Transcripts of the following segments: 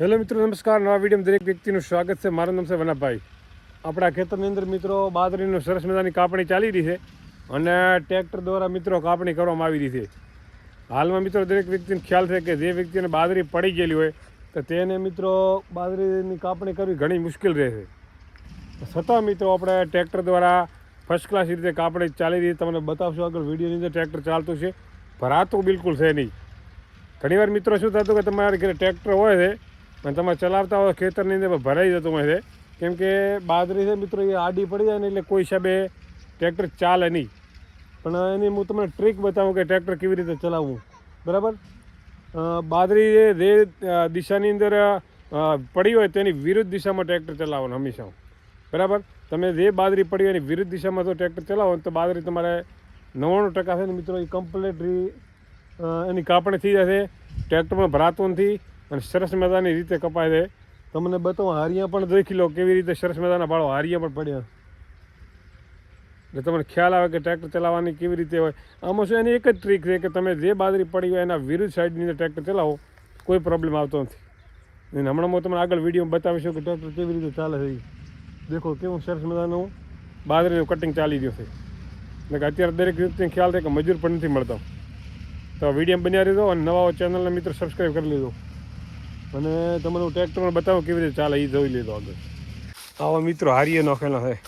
Hello મિત્રો, નમસ્કાર. નવા વિડીયોમાં દરેક વ્યક્તિનું સ્વાગત છે. મારું નામ છે વનાભાઈ. આપણા ખેતરની અંદર મિત્રો બાદરીનું સરસ મજાની કાપણી ચાલી રહી છે અને ટ્રેક્ટર દ્વારા મિત્રો કાપણી કરવામાં આવી રહી છે. હાલમાં મિત્રો દરેક વ્યક્તિને ખ્યાલ છે કે જે વ્યક્તિને બાદરી પડી ગયેલી હોય, તો તેને મિત્રો બાદરીની કાપણી કરવી ઘણી મુશ્કેલ રહે છે. છતાં મિત્રો આપણે ટ્રેક્ટર દ્વારા ફર્સ્ટ ક્લાસ રીતે કાપણી ચાલી રહી તમને બતાવશું આગળ વિડીયોની અંદર ટ્રેક્ટર ચાલતું છે. ભરાતું બિલકુલ છે નહીં. ઘણીવાર મિત્રો શું થતું કે તમારા ઘરે ટ્રેક્ટર હોય છે અને તમે ચલાવતા હોય ખેતરની અંદર ભરાઈ જતું હોય છે. કેમ કે બાજરી છે મિત્રો, એ આડી પડી જાય ને એટલે કોઈ હિસાબે ટ્રેક્ટર ચાલે નહીં. પણ એની હું તમને ટ્રીક બતાવું કે ટ્રેક્ટર કેવી રીતે ચલાવવું. બરાબર? બાદરી જે દિશાની અંદર પડી હોય તેની વિરુદ્ધ દિશામાં ટ્રેક્ટર ચલાવવાનું હંમેશા. બરાબર? તમે જે બાજરી પડી હોય એની વિરુદ્ધ દિશામાં જો ટ્રેક્ટર ચલાવો તો બાજરી તમારે નવ્વાણું ટકા છે ને મિત્રો, એ કમ્પ્લેટરી એની કાપણી થઈ જશે. ટ્રેક્ટરમાં ભરાતું નથી. અને સરસ મજાની રીતે કપાય છે. તમને બતાવો, હારિયા પણ દેખી લો કેવી રીતે સરસ મજાના બાળો હારિયા પણ પડ્યા. એટલે તમને ખ્યાલ આવે કે ટ્રેક્ટર ચલાવવાની કેવી રીતે હોય. આમાં શું એની એક જ ટ્રીક છે કે તમે જે બાજરી પડી હોય એના વિરુદ્ધ સાઈડની અંદર ટ્રેક્ટર ચલાવો, કોઈ પ્રોબ્લેમ આવતો નથી. અને હમણાં હું તમને આગળ વીડિયો બતાવીશું કે ટ્રેક્ટર કેવી રીતે ચાલે છે. દેખો કેવું સરસ મજાનું બાજરીનું કટિંગ ચાલી રહ્યું છે. એટલે કે અત્યારે દરેક વ્યક્તિને ખ્યાલ છે કે મજૂર પણ નથી મળતો. તો વીડિયો બન્યા રહેજો અને નવા ચેનલના મિત્રો સબસ્ક્રાઈબ કરી લીધો અને તમને હું ટ્રેક્ટરમાં બતાવો કેવી રીતે ચાલે એ જોઈ લીધો આગળ. આવા મિત્રો હારીએ નોખેલા છે.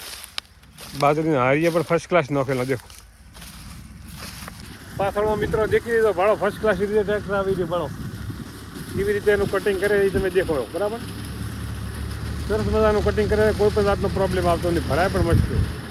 બાજરીના હારીએ પણ ફર્સ્ટ ક્લાસ નોખેલા, દેખો. પાછળમાં મિત્રો દેખી દીધો, ભાડો ફર્સ્ટ ક્લાસ રીતે ટ્રેક્ટર આવી ગયો, ભાડો. કેવી રીતે એનું કટિંગ કરે એ તમે દેખો બરાબર? સરસ મજાનું કટિંગ કરે, કોઈ પણ જાતનો પ્રોબ્લેમ આવતો નહીં, ભરાય પણ મસ્ત.